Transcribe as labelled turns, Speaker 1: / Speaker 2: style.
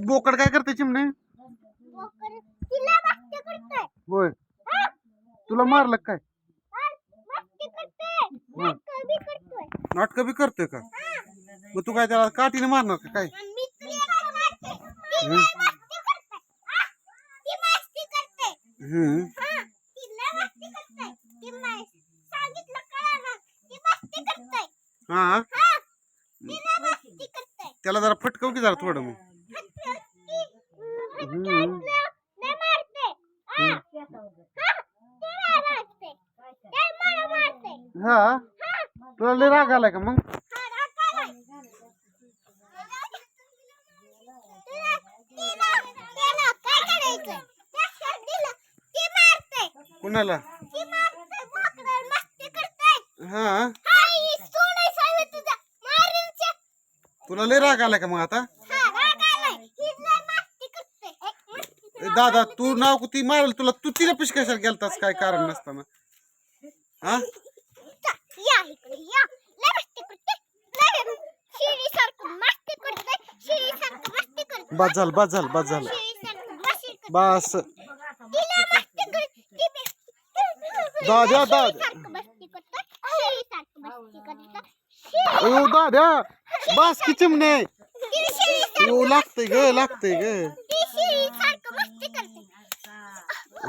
Speaker 1: बोकड काय करते चिमणे? होय.
Speaker 2: हा?
Speaker 1: तुला मारलं काय?
Speaker 2: नाटकं बी करतोय.
Speaker 1: का? मग तू काय त्याला काठीने मारणार का काय?
Speaker 2: हा?
Speaker 1: हम्म
Speaker 2: हा?
Speaker 1: हा.
Speaker 2: हा
Speaker 1: त्याला जरा फटकव की जरा थोडं मग
Speaker 2: हत्या ती हत्या लय मारते हा.
Speaker 1: तुला लय राग आलाय का मग? कुणाला? हा? तुला लय राग आलाय का मग आता
Speaker 2: हा राग आलाय ही लय मस्ती करते एक मस्ती
Speaker 1: ए, दादा तू नाव ती मारल तुला तू तिला पिश कशाला गेलतास? काय कारण नसताना? हा? बाद झालं बाद झालं बाद झालं. बस. अयो दाद्या बस की चिमणे.
Speaker 2: ती शिडीसारखं-
Speaker 1: अयो लागतंय ग लागतंय ग.